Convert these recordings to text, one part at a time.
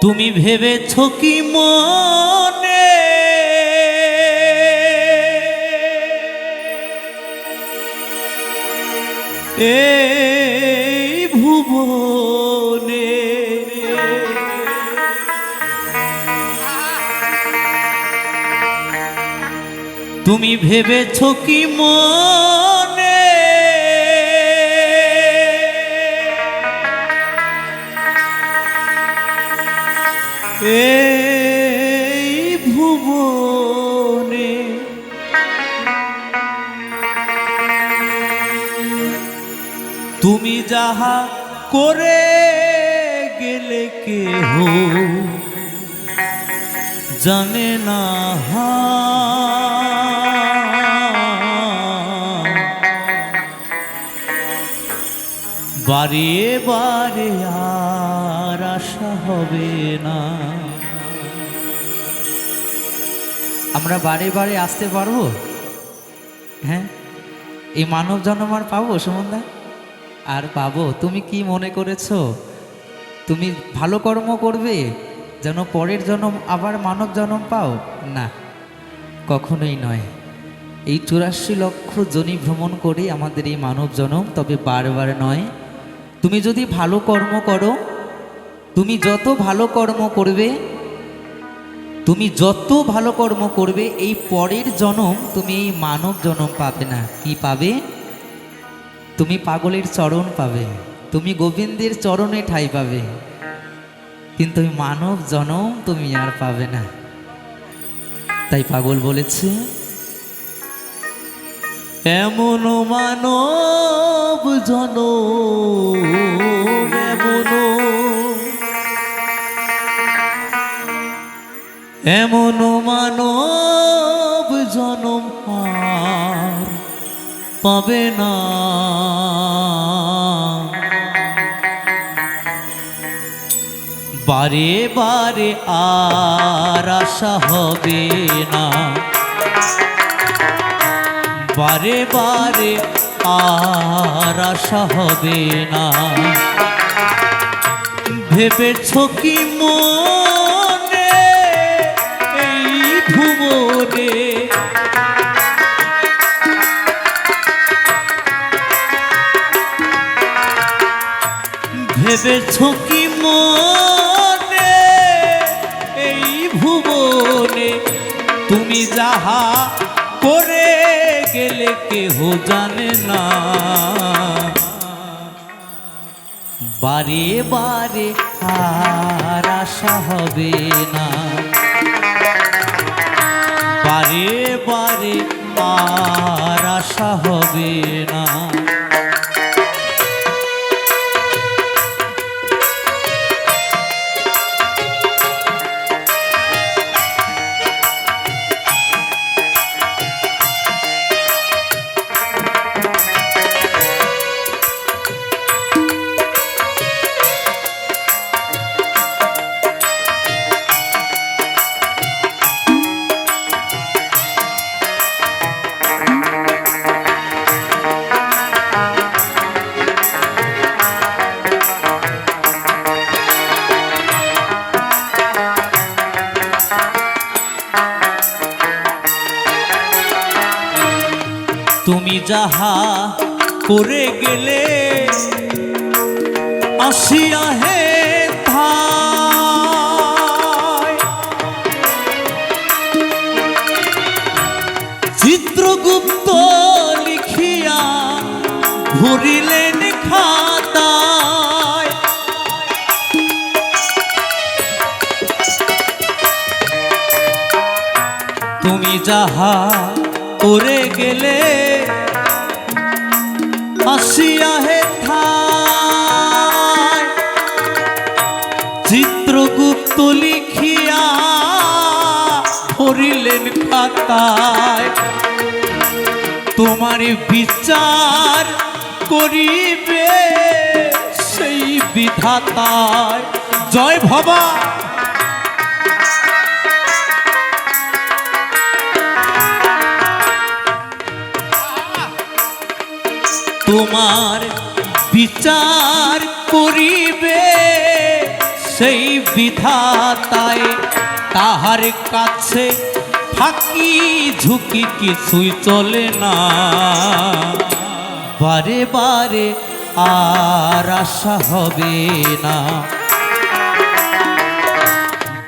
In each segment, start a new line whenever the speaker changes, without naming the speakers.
তুমি ভেবেছ কি মনে? এই ভুবনে তুমি ভেবেছ কি মনে? এই ভুবনে। তুমি যাহা করে গেলে কেহ জানে না হা। বারে আর আশা হবে না। আমরা বারে বারে আসতে পারব? হ্যাঁ এই মানব জন্ম আর পাবো সুমনদা? আর পাবো, তুমি কি মনে করেছ? তুমি ভালো কর্ম করবে, যেন পরের জন্ম আবার মানব জন্ম পাও? না, কখনোই নয়। এই চুরাশি লক্ষ জনি ভ্রমণ করে আমাদের এই মানব জনম, তবে বারবার নয়। তুমি যদি ভালো কর্ম করো তুমি যত ভালো কর্ম করবে, তুমি যত ভালো কর্ম করবে, এই পরের জনম তুমি এই মানব জনম পাবে না। কি পাবে? তুমি পাগলের চরণ পাবে, তুমি গোবিন্দের চরণে ঠাই পাবে, কিন্তু মানব জনম তুমি আর পাবে না। তাই পাগল বলেছে, এমন মানব জন এমন এমন মানব জনম আর পাবে না। বারে বারে আর আশা হবে না। বারে বারে আর আশা হবে না। ভেবেছ কি মনে ভেবেছ কি মনে, এই ভুবনে তুমি যাহা করে গেলে কেহ জানে না। বারে বারে আর আশা হবে না। বারে বারে আর আশা হবে না। তুমি যাহা করে গেলে আসিয়া হে। চিত্রগুপ্ত লিখিয়া ভরিলেন খাতায় তুমি যাহা করে গেলে আসিয়া হে। চিত্রগুপ্ত লিখিয়া ভরিলেন খাতায়, তোমার বিচার করিবে সেই বিধাতায় জয় ভবা তোমার বিচার করিবে, সেই বিধাতায় তাহার কাছে ফাঁকি ঝুঁকি কিছুই চলে না। বারে বারে আর আশা হবে না।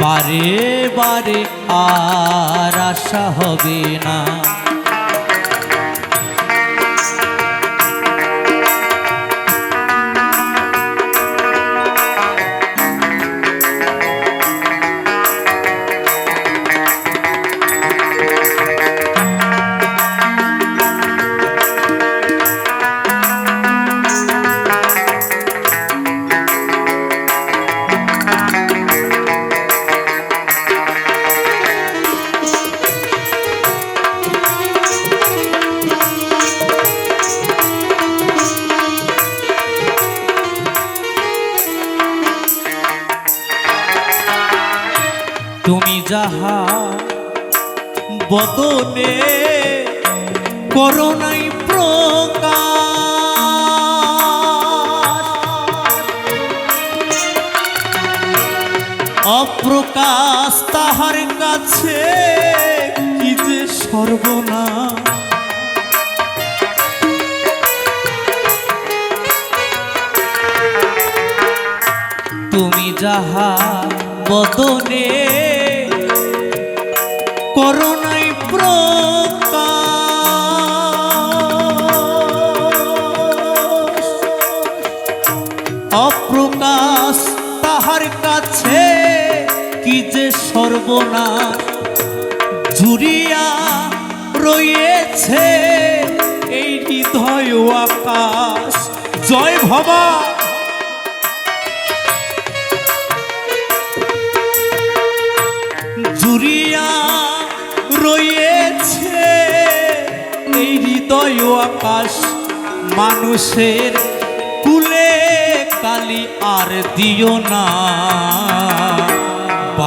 বারে বারে আর আশা হবে না। যাহা বদনে করোনাই প্রকাশ। অপ্রকাশ তাহার কাছে কি যে সর্বনা তুমি যাহা বদনে সর্বনাশ জুড়িয়া রয়েছে এই হৃদয় আকাশ। জয় ভবা। জুড়িয়া রয়েছে এই হৃদয় আকাশ। মানুষের কুলে কালি আর দিও না।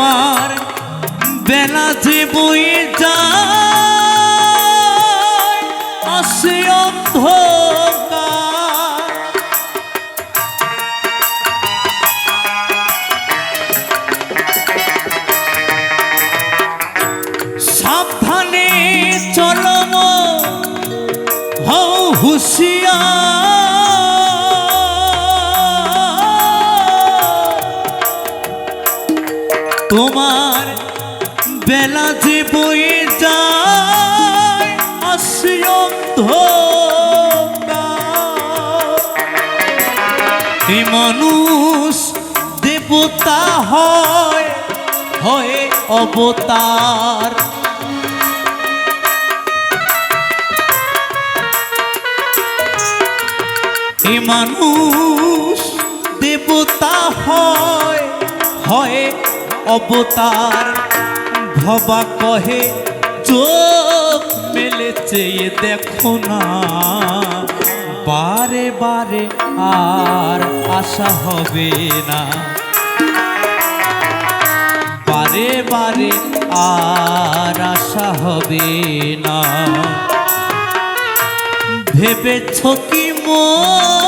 তোমার বেলা যে বই যায় আসে অন্ধকার এই মানুষ, দেবতা হয় হয় অবতার। এ মানুষ, দেবতা হয় হয় অবতার। ভবা কহে চোখ মেলে চেয়ে দেখো না। বারে বারে আর আশা হবে না। বারে বারে আর আশা হবে না। ভেবেছ কি মনে?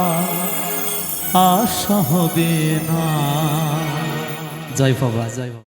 আশা হবে না। জয় বাবা জয় বাবা।